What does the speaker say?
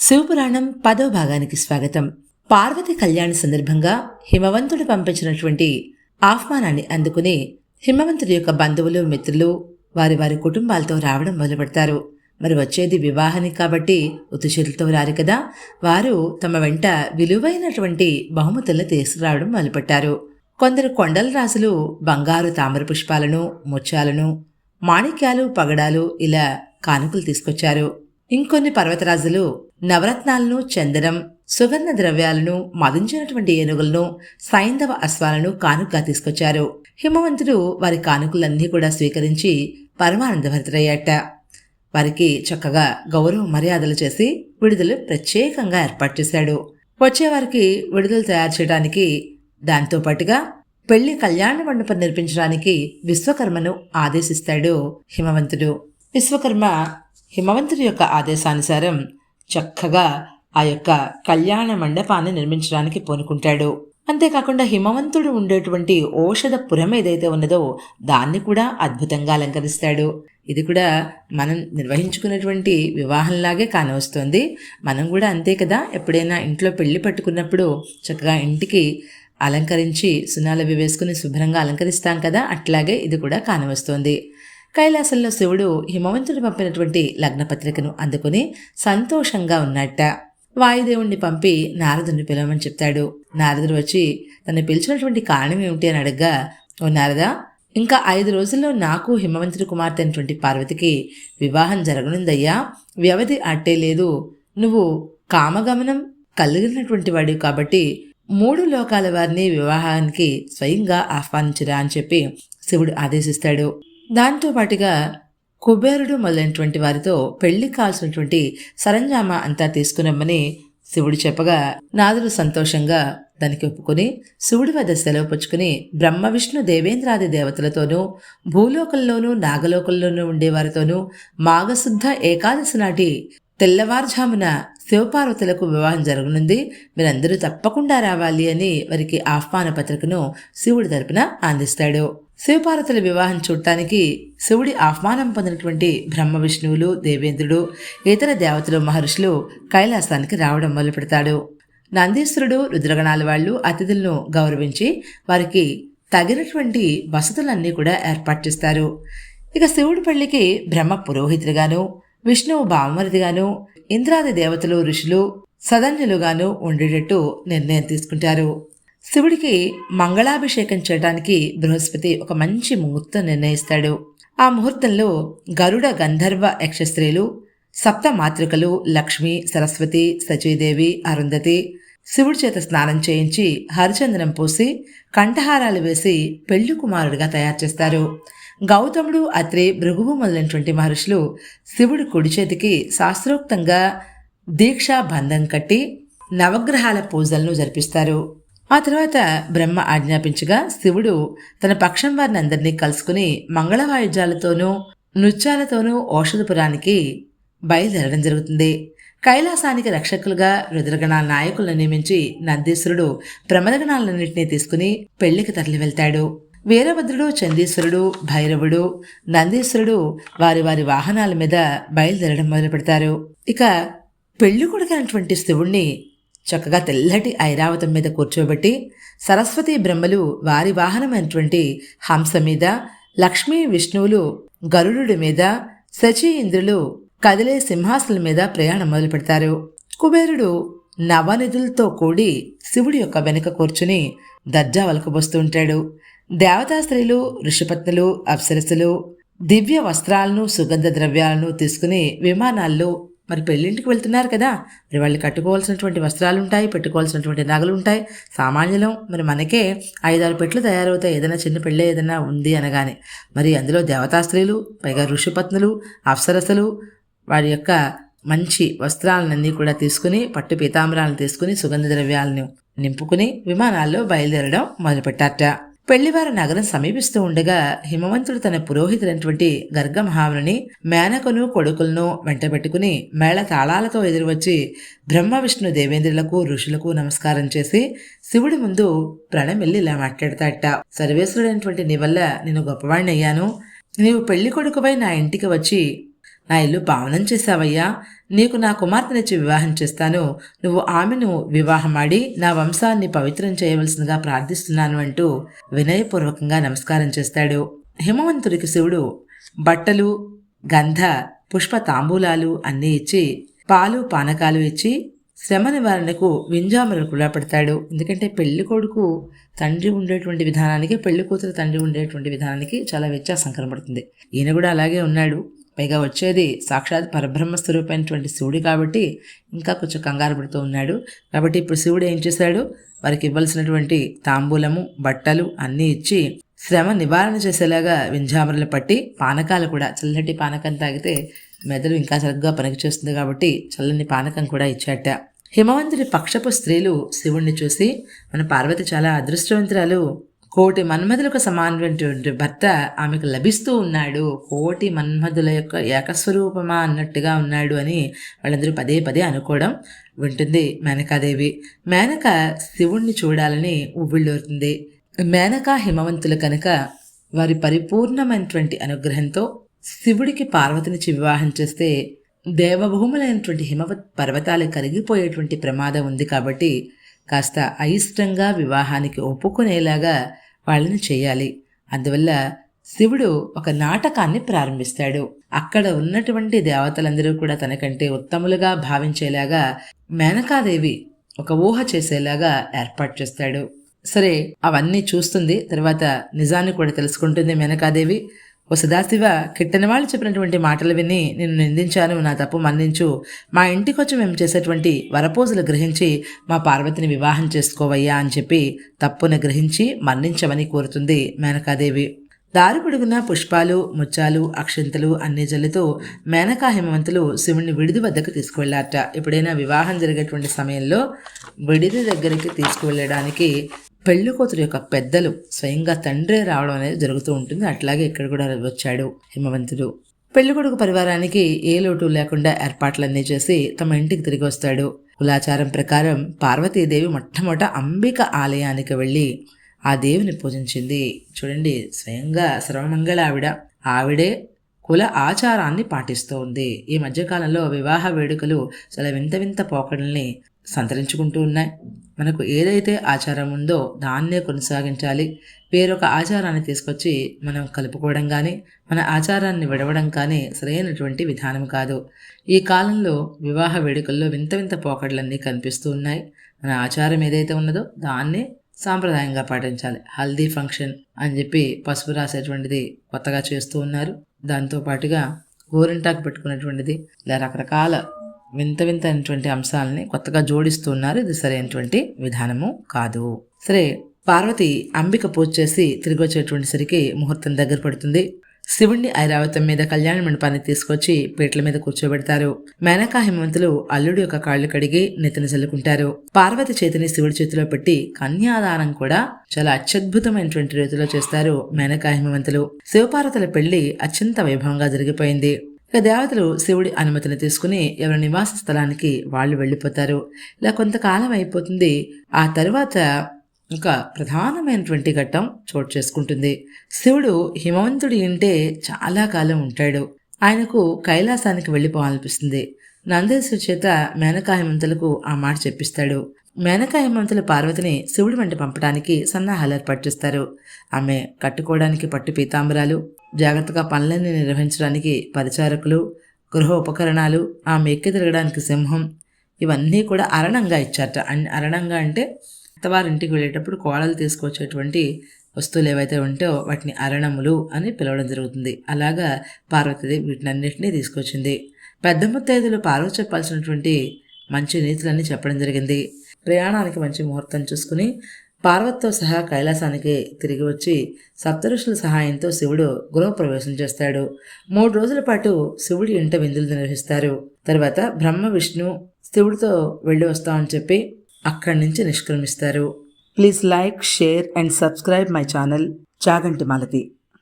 శివపురాణం పదో భాగానికి స్వాగతం. పార్వతి కళ్యాణ సందర్భంగా హిమవంతుడు పంపించినటువంటి ఆహ్వానాన్ని అందుకుని హిమవంతుడి యొక్క బంధువులు మిత్రులు వారి వారి కుటుంబాలతో రావడం మొదలుపెడతారు. మరి వచ్చేది వివాహానికి కాబట్టి ఉతుచేతులతో రారు కదా. వారు తమ వెంట విలువైనటువంటి బహుమతులను తీసుకురావడం మొదలుపెట్టారు. కొందరు కొండల రాజులు బంగారు తామర పుష్పాలను ముత్యాలను మాణిక్యాలు పగడాలు ఇలా కానుకలు తీసుకొచ్చారు. ఇంకొన్ని పర్వతరాజులు నవరత్నాలను చందనం సుగంధ ద్రవ్యాలను మదించినటువంటి ఏనుగులను సైంధవ అశ్వాలను కానుకగా తీసుకొచ్చారు. హిమవంతుడు వారి కానుకలన్నీ కూడా స్వీకరించి పరమానందభరితుడయ్యాట. వారికి చక్కగా గౌరవ మర్యాదలు చేసి విడుదల ప్రత్యేకంగా ఏర్పాటు చేశాడు. వచ్చేవారికి విడుదల తయారు చేయడానికి దాంతో పాటుగా పెళ్ళి కళ్యాణ మండపం నిర్మించడానికి విశ్వకర్మను ఆదేశిస్తాడు హిమవంతుడు. విశ్వకర్మ హిమవంతుడి యొక్క ఆదేశానుసారం చక్కగా ఆ యొక్క కళ్యాణ మండపాన్ని నిర్మించడానికి పూనుకుంటాడు. అంతేకాకుండా హిమవంతుడు ఉండేటువంటి ఔషధ పురం ఏదైతే ఉన్నదో దాన్ని కూడా అద్భుతంగా అలంకరిస్తాడు. ఇది కూడా మనం నిర్వహించుకున్నటువంటి వివాహంలాగే కానవస్తుంది. మనం కూడా అంతే కదా ఎప్పుడైనా ఇంట్లో పెళ్ళి పట్టుకున్నప్పుడు చక్కగా ఇంటికి అలంకరించి సునాలవి వేసుకుని శుభ్రంగా అలంకరిస్తాం కదా అట్లాగే ఇది కూడా కానవస్తోంది. కైలాసంలో శివుడు హిమవంతుడు పంపినటువంటి లగ్నపత్రికను అందుకుని సంతోషంగా ఉన్నట్ట. వాయుదేవుణ్ణి పంపి నారదుని పిలవమని చెప్తాడు. నారదుడు వచ్చి తను పిలిచినటువంటి కారణం ఏమిటి అని అడగ్గా ఓ నారదా ఇంకా ఐదు రోజుల్లో నాకు హిమవంతుడి కుమార్తె అయినటువంటి పార్వతికి వివాహం జరగనుందయ్యా. వ్యవధి అట్టే లేదు. నువ్వు కామగమనం కలిగినటువంటి వాడు కాబట్టి మూడు లోకాల వారిని వివాహానికి స్వయంగా ఆహ్వానించరా అని చెప్పి శివుడు ఆదేశిస్తాడు. దాంతో పాటుగా కుబేరుడు మొదలైనటువంటి వారితో పెళ్ళి కాల్సినటువంటి సరంజామా అంతా తీసుకురమ్మని శివుడు చెప్పగా నాదుడు సంతోషంగా దానికి ఒప్పుకొని శివుడి వద్ద సెలవు పుచ్చుకుని బ్రహ్మ విష్ణు దేవేంద్రాది దేవతలతోనూ భూలోకంలోనూ నాగలోకంలోనూ ఉండేవారితోనూ మాఘశుద్ధ ఏకాదశి నాటి తెల్లవారుజామున శివపార్వతులకు వివాహం జరగనుంది. మీరందరూ తప్పకుండా రావాలి అని వారికి ఆహ్వాన పత్రికను శివుడి తరపున అందిస్తాడు. శివపార్వతుల వివాహం చూడటానికి శివుడి ఆహ్వానం పొందినటువంటి బ్రహ్మ విష్ణువులు దేవేంద్రుడు ఇతర దేవతలు మహర్షులు కైలాసానికి రావడం మొదలు పెడతాడు. నందీశ్వరుడు రుద్రగణాల వాళ్ళు అతిథులను గౌరవించి వారికి తగినటువంటి వసతులన్నీ కూడా ఏర్పాటు చేస్తారు. ఇక శివుడి పెళ్ళికి బ్రహ్మ పురోహితుడిగాను విష్ణువు భావమరిదిగాను ఇంద్రాది దేవతలు ఋషులు సదన్యులుగాను ఉండేటట్టు నిర్ణయం తీసుకుంటారు. శివుడికి మంగళాభిషేకం చేయడానికి బృహస్పతి ఒక మంచి ముహూర్తం నిర్ణయిస్తాడు. ఆ ముహూర్తంలో గరుడ గంధర్వ యక్షస్త్రీలు సప్త మాతృకలు లక్ష్మి సరస్వతి సచీదేవి అరుంధతి శివుడి చేత స్నానం చేయించి హరిచందనం పూసి కంఠహారాలు వేసి పెళ్ళి కుమారుడిగా తయారు చేస్తారు. గౌతముడు అత్రి భృగువు మొదలైనటువంటి మహర్షులు శివుడి కుడి చేతికి శాస్త్రోక్తంగా దీక్షా బంధం కట్టి నవగ్రహాల పూజలను జరిపిస్తారు. ఆ తర్వాత బ్రహ్మ ఆజ్ఞాపించగా శివుడు తన పక్షం వారిని అందరినీ కలుసుకుని మంగళవాయుద్యాలతోనూ నృత్యాలతోనూ ఔషధపురానికి బయలుదేరడం జరుగుతుంది. కైలాసానికి రక్షకులుగా రుద్రగణాల నాయకులను నియమించి నందీశ్వరుడు ప్రమదగణాలన్నింటినీ తీసుకుని పెళ్ళికి తరలి వెళ్తాడు. వీరభద్రుడు చందీశ్వరుడు భైరవుడు నందీశ్వరుడు వారి వారి వాహనాల మీద బయలుదేరడం మొదలు పెడతారు ఇక పెళ్ళి కొడుకైనటువంటి శివుణ్ణి చక్కగా తెల్లటి ఐరావతం మీద కూర్చోబెట్టి సరస్వతి బ్రహ్మలు వారి వాహనమైనటువంటి హంస మీద లక్ష్మీ విష్ణువులు గరుడు మీద శచి ఇంద్రులు కదిలే సింహాసనం మీద ప్రయాణం మొదలు పెడతారు కుబేరుడు నవనిధులతో కూడి శివుడి యొక్క వెనుక కూర్చుని దర్జా వలకబోస్తూ ఉంటాడు. దేవతా స్త్రీలు ఋషిపత్నులు అప్సరసులు దివ్య వస్త్రాలను సుగంధ ద్రవ్యాలను తీసుకుని విమానాల్లో మరి పెళ్ళింటికి వెళ్తున్నారు కదా మరి వాళ్ళు కట్టుకోవాల్సినటువంటి వస్త్రాలు ఉంటాయి పెట్టుకోవాల్సినటువంటి నగలు ఉంటాయి సామాన్యులం మరి మనకే ఐదారు పెట్లు తయారవుతాయి ఏదైనా చిన్న పెళ్ళి ఏదైనా ఉంది అనగానే. మరి అందులో దేవతా స్త్రీలు పైగా ఋషిపత్నులు అప్సరసలు వారి యొక్క మంచి వస్త్రాలన్నీ కూడా తీసుకుని పట్టు పీతాంబరాలను తీసుకుని సుగంధ ద్రవ్యాలను నింపుకుని విమానాల్లో బయలుదేరడం మొదలుపెట్టారట. పెళ్ళివారి నగరం సమీపిస్తూ ఉండగా హిమవంతుడు తన పురోహితుడైనటువంటి గర్గమహాముని మేనకను కొడుకులను వెంటబెట్టుకుని మేళ తాళాలతో ఎదురువచ్చి బ్రహ్మ విష్ణు దేవేంద్రులకు ఋషులకు నమస్కారం చేసి శివుడి ముందు ప్రణమిల్లి ఇలా మాట్లాడతాట సర్వేశ్వరుడైనటువంటి నీ వల్ల నేను గొప్పవాణ్ణి అయ్యాను. నీవు పెళ్ళి కొడుకుపై నా ఇంటికి వచ్చి నా ఇల్లు పావనం చేశావయ్యా. నీకు నా కుమార్తెనిచ్చి వివాహం చేస్తాను. నువ్వు ఆమెను వివాహమాడి నా వంశాన్ని పవిత్రం చేయవలసిందిగా ప్రార్థిస్తున్నాను అంటూ వినయపూర్వకంగా నమస్కారం చేస్తాడు. హిమవంతుడికి శివుడు బట్టలు గంధ పుష్ప తాంబూలాలు అన్నీ ఇచ్చి పాలు పానకాలు ఇచ్చి శ్రమ నివారణకు వింజామరులు కూడా పెడతాడు. ఎందుకంటే పెళ్ళి కొడుకు తండ్రి ఉండేటువంటి విధానానికి పెళ్ళి కూతురు తండ్రి ఉండేటువంటి విధానానికి చాలా వ్యత్యాసం కనబడుతుంది. ఈయన కూడా అలాగే ఉన్నాడు. పైగా వచ్చేది సాక్షాత్ పరబ్రహ్మ స్వరూపమైనటువంటి శివుడు కాబట్టి ఇంకా కొంచెం కంగారు పడుతూ ఉన్నాడు. కాబట్టి ఇప్పుడు శివుడు ఏం చేశాడు? వారికి ఇవ్వాల్సినటువంటి తాంబూలము బట్టలు అన్నీ ఇచ్చి శ్రమ నివారణ చేసేలాగా వింజామరలు పట్టి పానకాలు కూడా చల్లటి పానకం తాగితే మెదడు ఇంకా సరిగ్గా పనిచేస్తుంది కాబట్టి చల్లని పానకం కూడా ఇచ్చాట. హిమవంతుడి పక్షపు స్త్రీలు శివుణ్ణి చూసి మన పార్వతి చాలా అదృష్టవంతురాలు కోటి మన్మధులకు సమానమైనటువంటి భర్త ఆమెకు లభిస్తూ ఉన్నాడు. కోటి మన్మధుల యొక్క ఏకస్వరూపమా అన్నట్టుగా ఉన్నాడు అని వాళ్ళందరూ పదే పదే అనుకోవడం వింటుంది మేనకాదేవి. మేనక శివుణ్ణి చూడాలని ఉవ్విళ్ళూరుతుంది మేనక హిమవంతులు కనుక వారి పరిపూర్ణమైనటువంటి అనుగ్రహంతో శివుడికి పార్వతినిచ్చి వివాహం చేస్తే దేవభూములైనటువంటి హిమవత్ పర్వతాలు కరిగిపోయేటువంటి ప్రమాదం ఉంది కాబట్టి కాస్త అయిష్టంగా వివాహానికి ఒప్పుకునేలాగా వాళ్ళని చేయాలి. అందువల్ల శివుడు ఒక నాటకాన్ని ప్రారంభిస్తాడు. అక్కడ ఉన్నటువంటి దేవతలందరూ కూడా తనకంటే ఉత్తములుగా భావించేలాగా మేనకాదేవి ఒక ఊహ చేసేలాగా ఏర్పాటు చేస్తాడు. సరే అవన్నీ చూస్తుంది తర్వాత నిజాన్ని కూడా తెలుసుకుంటుంది మేనకాదేవి. ఓ సదాశివ కిట్టని వాళ్ళు చెప్పినటువంటి మాటలు విని నేను నిందించాను నా తప్పు మన్నించు. మా ఇంటికి వచ్చి మేము చేసేటువంటి వరపోజులు గ్రహించి మా పార్వతిని వివాహం చేసుకోవయ్యా అని చెప్పి తప్పును గ్రహించి మన్నించమని కోరుతుంది మేనకాదేవి. దారి పొడుగున పుష్పాలు ముచ్చాలు అక్షంతలు అన్ని జల్లుతూ మేనకా హిమవంతులు శివుణ్ణి విడిది వద్దకు తీసుకువెళ్ళారట ఎప్పుడైనా వివాహం జరిగేటువంటి సమయంలో విడిది దగ్గరికి తీసుకువెళ్ళడానికి పెళ్ళి కూతురు యొక్క పెద్దలు స్వయంగా తండ్రే రావడం అనేది జరుగుతూ ఉంటుంది. అట్లాగే ఇక్కడ కూడా వచ్చాడు హిమవంతుడు. పెళ్ళి కొడుకు పరివారానికి ఏ లోటు లేకుండా ఏర్పాట్లన్నీ చేసి తమ ఇంటికి తిరిగి వస్తాడు. కులాచారం ప్రకారం పార్వతీదేవి మొట్టమొదట అంబిక ఆలయానికి వెళ్ళి ఆ దేవిని పూజించింది. చూడండి స్వయంగా సర్వమంగళ ఆవిడ. ఆవిడే కుల ఆచారాన్ని పాటిస్తూ ఉంది. ఈ మధ్యకాలంలో వివాహ వేడుకలు చాలా వింత వింత పోకడల్ని సంతరించుకుంటూ ఉన్నాయి. మనకు ఏదైతే ఆచారం ఉందో దాన్నే కొనసాగించాలి. వేరొక ఆచారాన్ని తీసుకొచ్చి మనం కలుపుకోవడం కానీ మన ఆచారాన్ని విడవడం కానీ సరైనటువంటి విధానం కాదు. ఈ కాలంలో వివాహ వేడుకల్లో వింత వింత పోకడలన్నీ కనిపిస్తూ ఉన్నాయి. మన ఆచారం ఏదైతే ఉన్నదో దాన్నే సాంప్రదాయంగా పాటించాలి. హల్దీ ఫంక్షన్ అని చెప్పి పసుపు రాసేటువంటిది కొత్తగా చేస్తూ ఉన్నారు. దాంతో పాటుగా గోరింటాకు పెట్టుకున్నటువంటిది ఇలా రకరకాల వింత వింత అయినటువంటి అంశాలని కొత్తగా జోడిస్తున్నారు. ఇది సరైనటువంటి విధానము కాదు. సరే పార్వతి అంబిక పూజ చేసి తిరిగి వచ్చేటువంటిసరికి ముహూర్తం దగ్గర పడుతుంది. శివుణ్ణి ఐరావతం మీద కళ్యాణ మండపాన్ని తీసుకొచ్చి పీటల మీద కూర్చోబెడతారు. మేనకా హిమవంతులు అల్లుడి యొక్క కాళ్ళు కడిగి నెత్తిన చల్లుకుంటారు. పార్వతి చేతిని శివుడి చేతిలో పెట్టి కన్యాదానం కూడా చాలా అత్యద్భుతమైనటువంటి రీతిలో చేస్తారు మేనకా హిమవంతులు శివపార్వతుల పెళ్ళి అత్యంత వైభవంగా జరిగిపోయింది. ఇక దేవతలు శివుడి అనుమతిని తీసుకుని ఎవరి నివాస స్థలానికి వాళ్ళు వెళ్ళిపోతారు. ఇలా కొంతకాలం అయిపోతుంది. ఆ తర్వాత ఒక ప్రధానమైనటువంటి ఘట్టం చోటు చేసుకుంటుంది. శివుడు హిమవంతుడి ఇంటే చాలా కాలం ఉంటాడు. ఆయనకు కైలాసానికి వెళ్ళిపోవాలనిపిస్తుంది. నందేశ్వరి చేత మేనకా హిమంతులకు ఆ మాట చెప్పిస్తాడు. మేనకా హిమంతులు పార్వతిని శివుడి వెంట పంపడానికి సన్నాహాలు ఏర్పాటు చేస్తారు. ఆమె కట్టుకోవడానికి పట్టు పీతాంబరాలు జాగ్రత్తగా పనులన్నీ నిర్వహించడానికి పరిచారకులు గృహ ఉపకరణాలు ఆమె ఎక్కి తిరగడానికి సింహం ఇవన్నీ కూడా అరణంగా ఇచ్చారట. అరణంగా అంటే అత్తవారింటికి వెళ్ళేటప్పుడు కోడలు తీసుకొచ్చేటువంటి వస్తువులు ఏవైతే ఉంటో వాటిని అరణములు అని పిలవడం జరుగుతుంది. అలాగా పార్వతీదేవి వీటినన్నింటినీ తీసుకొచ్చింది. పెద్ద ముత్తైదులు పార్వతి చెప్పాల్సినటువంటి మంచి నీతులన్నీ చెప్పడం జరిగింది. ప్రయాణానికి మంచి ముహూర్తం చూసుకుని పార్వతితో సహా కైలాసానికి తిరిగి వచ్చి సప్తఋషుల సహాయంతో శివుడు గృహప్రవేశం చేస్తాడు. మూడు రోజుల పాటు శివుడి ఇంట విందులు నిర్వహిస్తారు. తర్వాత బ్రహ్మ విష్ణు శివుడితో వెళ్ళి వస్తామని చెప్పి అక్కడి నుంచి నిష్క్రమిస్తారు. Please like share and subscribe my channel Chaganti Malathi.